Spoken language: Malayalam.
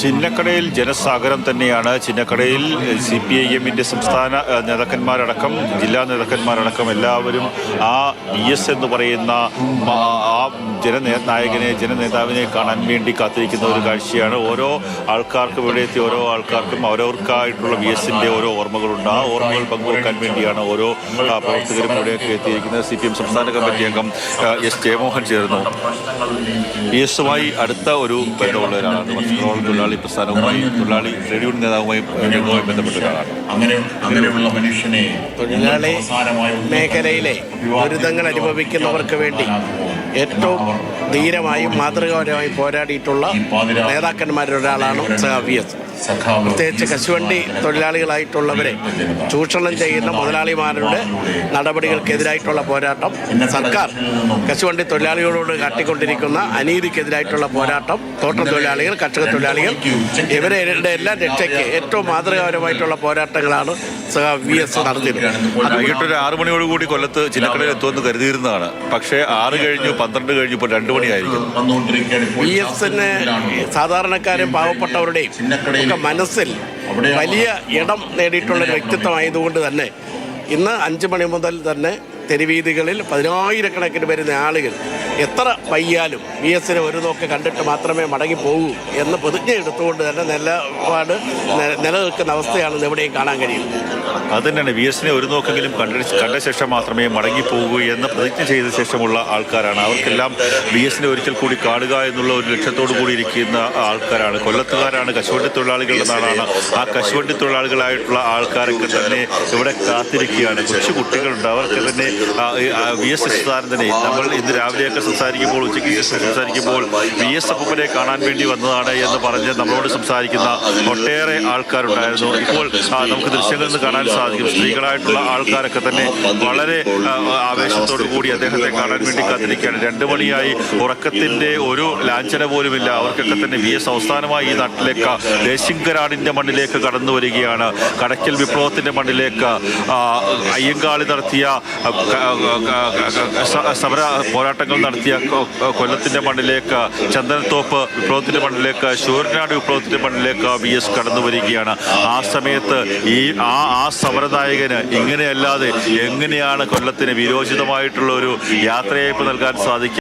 ചിന്നക്കടയിൽ ജനസാഗരം തന്നെയാണ്. ചിന്നക്കടയിൽ സി പി ഐ എമ്മിന്റെ സംസ്ഥാന നേതാക്കന്മാരടക്കം ജില്ലാ നേതാക്കന്മാരടക്കം എല്ലാവരും ആ ബി എസ് എന്ന് പറയുന്ന ആ ആ ജനനേ നായകനെ ജനനേതാവിനെ കാണാൻ വേണ്ടി കാത്തിരിക്കുന്ന ഒരു കാഴ്ചയാണ്. ഓരോ ആൾക്കാർക്കും ഇവിടെ എത്തിയ ഓരോ ആൾക്കാർക്കും അവരവർക്കായിട്ടുള്ള ബി എസിന്റെ ഓരോ ഓർമ്മകളുണ്ട്. ആ ഓർമ്മകൾ പങ്കുവെക്കാൻ വേണ്ടിയാണ് ഓരോ പ്രവർത്തകരും ഇവിടെയൊക്കെ എത്തിയിരിക്കുന്നത്. സി പി എം സംസ്ഥാന കമ്മിറ്റി അംഗം എസ് ജയമോഹൻ ചേർന്നു ബി എസുമായി അടുത്ത ഒരു ബന്ധമുള്ള ഒരാളാണ്. വർഷങ്ങളോളം തൊഴിലാളി പ്രസ്ഥാനവുമായി തൊഴിലാളി ട്രേഡ് യൂണിയൻ നേതാവുമായി രംഗവുമായി ബന്ധപ്പെട്ട ഒരാളാണ് അങ്ങനെ അങ്ങനെയുള്ള മനുഷ്യനെ തൊഴിലാളി മേഖലയിലെ ദുരിതങ്ങൾ അനുഭവിക്കുന്നവർക്ക് വേണ്ടി ഏറ്റവും ധീരമായും മാതൃകാപരമായും പോരാടിയിട്ടുള്ള നേതാക്കന്മാരിൽ ഒരാളാണ് സഖാവ് വി എസ് സഖാവ് പ്രത്യേകിച്ച് കശുവണ്ടി തൊഴിലാളികളായിട്ടുള്ളവരെ ചൂഷണം ചെയ്യുന്ന മുതലാളിമാരുടെ നടപടികൾക്കെതിരായിട്ടുള്ള പോരാട്ടം. സർക്കാർ കശുവണ്ടി തൊഴിലാളികളോട് കാട്ടിക്കൊണ്ടിരിക്കുന്ന അനീതിക്കെതിരായിട്ടുള്ള പോരാട്ടം തോട്ടം തൊഴിലാളികൾ കർഷക തൊഴിലാളികൾ ഇവരുടെ എല്ലാം രക്ഷയ്ക്ക് ഏറ്റവും മാതൃകാപരമായിട്ടുള്ള പോരാട്ടങ്ങളാണ് വി എസ് നടത്തിയത്. വൈകിട്ടൊരു ആറു മണിയോടുകൂടി കൊല്ലത്ത് ചിന്നക്കടയിൽ എത്തുമെന്ന് കരുതിയിരുന്നതാണ്. പക്ഷേ ആറ് കഴിഞ്ഞു പന്ത്രണ്ട് കഴിഞ്ഞു ഇപ്പോൾ രണ്ട് മണിയായിരിക്കും വി എസിന് സാധാരണക്കാരും പാവപ്പെട്ടവരുടെയും ഒക്കെ മനസ്സിൽ വലിയ ഇടം നേടിയിട്ടുള്ള ഒരു വ്യക്തിത്വമായതുകൊണ്ട് തന്നെ ഇന്ന് അഞ്ച് മണി മുതൽ തന്നെ തെരുവീതികളിൽ പതിനായിരക്കണക്കിന് വരുന്ന ആളുകൾ എത്ര വയ്യാലും വി എസിനെ ഒരു നോക്ക് കണ്ടിട്ട് മാത്രമേ മടങ്ങി പോകൂ എന്ന് പ്രതിജ്ഞ എടുത്തുകൊണ്ട് തന്നെ നിലപാട് നിലനിൽക്കുന്ന അവസ്ഥയാണ് എവിടെയും കാണാൻ കഴിയുന്നത് അത് തന്നെയാണ്. വി എസിനെ ഒരു നോക്കെങ്കിലും കണ്ട കണ്ട ശേഷം മാത്രമേ മടങ്ങി പോകൂ എന്ന് പ്രതിജ്ഞ ചെയ്ത ശേഷമുള്ള ആൾക്കാരാണ്. അവർക്കെല്ലാം വി എസിനെ ഒരിക്കൽ കൂടി കാണുക എന്നുള്ള ഒരു ലക്ഷ്യത്തോടു കൂടി ഇരിക്കുന്ന ആൾക്കാരാണ്. കൊല്ലത്തുകാരാണ്. കശുവണ്ടി തൊഴിലാളികളുടെ നാടാണ്. ആ കശുവണ്ടി തൊഴിലാളികളായിട്ടുള്ള ആൾക്കാരൊക്കെ തന്നെ ഇവിടെ കാത്തിരിക്കുകയാണ്. കൊച്ചു കുട്ടികളുണ്ട്. അവർക്ക് തന്നെ വി എസ് അച്യുതാനന്ദൻ തന്നെ നമ്മൾ ഇന്ന് രാവിലെയൊക്കെ സംസാരിക്കുമ്പോൾ ഉച്ചയ്ക്ക് ശേഷം സംസാരിക്കുമ്പോൾ വി എസ് അപ്പനെ കാണാൻ വേണ്ടി വന്നതാണ് എന്ന് പറഞ്ഞ് നമ്മളോട് സംസാരിക്കുന്ന ഒട്ടേറെ ആൾക്കാരുണ്ടായിരുന്നു ഇപ്പോൾ നമുക്ക് ദൃശ്യങ്ങളിൽ നിന്ന് കാണാൻ സാധിക്കും സ്ത്രീകളായിട്ടുള്ള ആൾക്കാരൊക്കെ തന്നെ വളരെ ആവേശത്തോടു കൂടി അദ്ദേഹത്തെ കാണാൻ വേണ്ടി കാത്തിരിക്കുകയാണ് രണ്ട് മണിയായി ഉറക്കത്തിന്റെ ഒരു ലാഞ്ചന പോലുമില്ല അവർക്കൊക്കെ തന്നെ വി എസ് അവസാനമായി ഈ നാട്ടിലേക്ക് ദേശിങ്കരാടിന്റെ മണ്ണിലേക്ക് കടന്നു വരികയാണ് കടയ്ക്കൽ വിപ്ലവത്തിന്റെ മണ്ണിലേക്ക് അയ്യങ്കാളി നടത്തിയ സമര പോരാട്ടങ്ങൾ നടത്തിയ കൊല്ലത്തിന്റെ മണ്ണിലേക്ക് ചന്ദനത്തോപ്പ് വിപ്ലവത്തിന്റെ മണ്ണിലേക്ക് ശൂരനാട് വിപ്ലവത്തിന്റെ മണ്ണിലേക്ക് വി എസ് കടന്നു വരികയാണ്. ആ സമയത്ത് ഈ ആ ആ സമരനായകന് ഇങ്ങനെയല്ലാതെ എങ്ങനെയാണ് കൊല്ലത്തിന് വിരോചിതമായിട്ടുള്ള ഒരു യാത്രയയപ്പ് നൽകാൻ സാധിക്കുക?